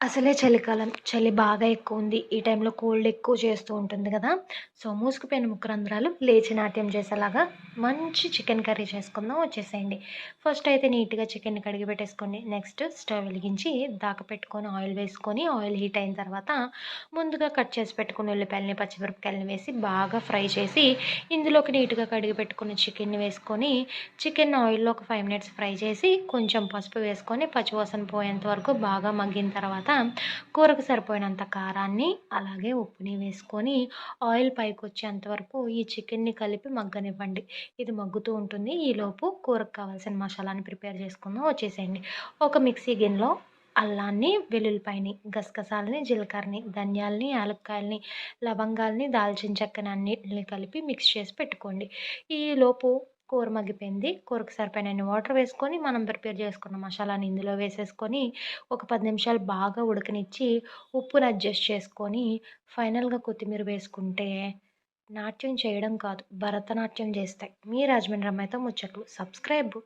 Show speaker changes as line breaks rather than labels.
అసలే చలికాలం. చలి బాగా ఎక్కువ ఉంది ఈ టైంలో కోల్డ్ ఎక్కువ చేస్తూ ఉంటుంది కదా సో, మూసుకుపోయిన ముక్కరంధ్రాలు లేచి నాట్యం చేసేలాగా మంచి చికెన్ కర్రీ చేసుకుందాం వచ్చేసేయండి. ఫస్ట్ అయితే నీట్‌గా చికెన్‌ని కడిగి పెట్టేసుకోండి. నెక్స్ట్ స్టవ్ వెలిగించి దాక పెట్టుకొని ఆయిల్ వేసుకొని ఆయిల్ హీట్ అయిన తర్వాత ముందుగా కట్ చేసి పెట్టుకున్న ఉల్లిపాయలని, పచ్చిమిరపకాయలని వేసి బాగా ఫ్రై చేసి ఇందులోకి నీట్‌గా కడిగి పెట్టుకున్న చికెన్‌ని వేసుకొని చికెన్ ఆయిల్‌లో ఒక ఫైవ్ మినిట్స్ ఫ్రై చేసి కొంచెం పసుపు వేసుకొని పచ్చివాసన పోయేంత వరకు బాగా మగ్గిన తర్వాత కూరకు సరిపోయినంత కారాన్ని, అలాగే ఉప్పుని వేసుకొని ఆయిల్ పైకొచ్చేంత వరకు ఈ చికెన్‌ని కలిపి మగ్గనివ్వండి. ఇది మగ్గుతూ ఉంటుంది. ఈలోపు కూరకు కావాల్సిన మసాలాని ప్రిపేర్ చేసుకుందాం వచ్చేసేయండి. ఒక మిక్సీ గిన్నెలో అల్లాన్ని, వెల్లుల్లిపాయని, గసగసాలని, జీలకర్రని, ధనియాలని, యాలక్కాయలని, లవంగాల్ని, దాల్చిన చెక్కని అన్నిటిని కలిపి మిక్స్ చేసి పెట్టుకోండి. ఈలోపు కూర మగ్గిపోయింది. కూరకు సరిపోయినన్ని వాటర్ వేసుకొని మనం ప్రిపేర్ చేసుకున్న మసాలాని ఇందులో వేసేసుకొని ఒక పది నిమిషాలు బాగా ఉడకనిచ్చి ఉప్పుని అడ్జస్ట్ చేసుకొని ఫైనల్‌గా కొత్తిమీర వేసుకుంటే నాట్యం చేయడం కాదు భరతనాట్యం చేస్తాయి. మీ రాజమండ్రి అమ్మాయితో ముచ్చట్లు. సబ్స్క్రైబ్.